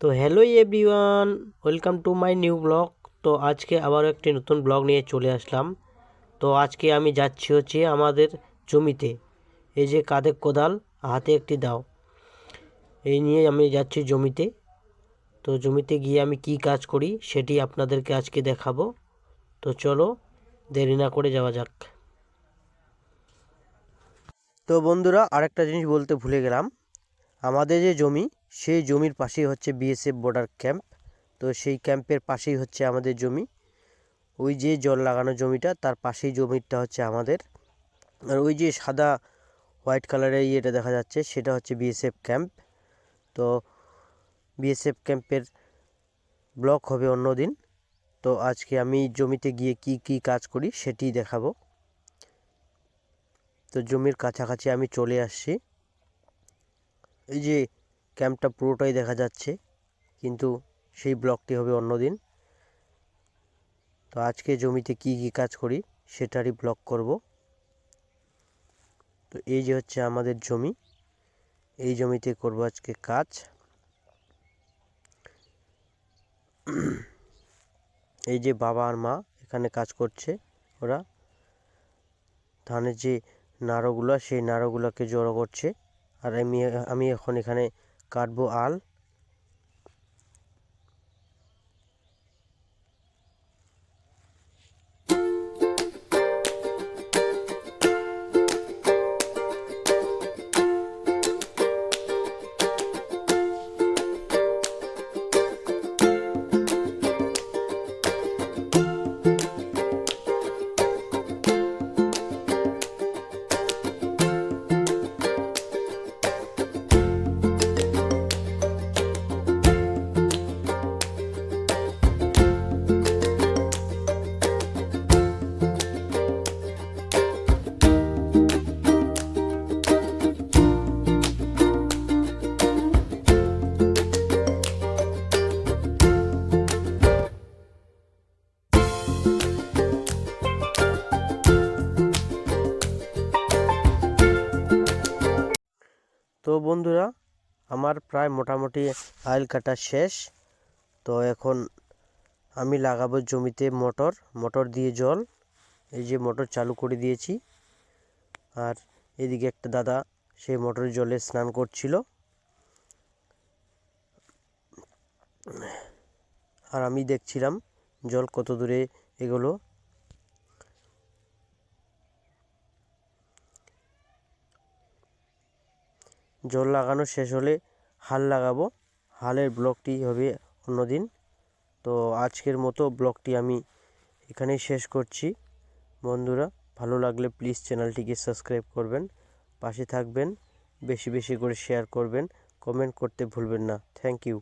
তো hello everyone, welcome to my new blog. তো আজকে আবারও একটি নতুন ব্লগ নিয়ে চলে আসলাম। তো আজকে আমি যাচ্ছি হচ্ছে আমাদের জমিতে, এই যে কাঁধে কোদাল, হাতে একটি দাও। এই নিয়ে আমি যাচ্ছি জমিতে। তো জমিতে গিয়ে আমি কি কাজ করি সেটি আপনাদেরকে আজকে দেখাবো। তো চলো, দেরি না করে যাওয়া যাক। তো বন্ধুরা, আরেকটা জিনিস বলতে ভুলে গেলাম। আমাদের যে জমি, সেই জমির পাশেই হচ্ছে বিএসএফ বর্ডার ক্যাম্প তো সেই ক্যাম্পের পাশেই হচ্ছে আমাদের জমি। ওই যে জল লাগানো জমিটা, তার পাশেই জমিটা হচ্ছে আমাদের। আর ওই যে সাদা হোয়াইট কালারের ইয়েটা দেখা যাচ্ছে, সেটা হচ্ছে বিএসএফ ক্যাম্প তো বিএসএফ ক্যাম্পের ব্লক হবে অন্য দিন তো আজকে আমি জমিতে গিয়ে কি কি কাজ করি সেটি দেখাবো। তো জমির কাছাকাছি আমি চলে আসছি। এই যে ক্যাম্পটা পুরোটাই দেখা যাচ্ছে, কিন্তু সেই ব্লকটি হবে অন্যদিন। তো আজকে জমিতে কি কি কাজ করি সেটারই ব্লক করব। তো এই যে হচ্ছে আমাদের জমি, এই জমিতে করব আজকে কাজ। এই যে বাবা আর মা এখানে কাজ করছে ওরা। ধানের যে নাড়োগুলো, সেই নাড়োগুলোকে জড়ো করছে। আর আমি আমি এখন এখানে কাটবো আল। তো বন্ধুরা, আমার প্রায় মোটামুটি আইল কাটা শেষ। তো এখন আমি লাগাবো জমিতে মোটর মোটর দিয়ে জল। এই যে মোটর চালু করে দিয়েছি। আর এদিকে একটা দাদা সেই মোটরের জলে স্নান করছিল। আর আমি দেখছিলাম জল কত দূরে এগুলো। জল লাগানো শেষ হলে হাল লাগাবো। হালের ব্লকটি হবে অন্যদিন। তো আজকের মতো ব্লগটি আমি এখানেই শেষ করছি। বন্ধুরা, ভালো লাগলে প্লিজ চ্যানেলটিকে সাবস্ক্রাইব করবেন, পাশে থাকবেন, বেশি বেশি করে শেয়ার করবেন, কমেন্ট করতে ভুলবেন না। Thank you.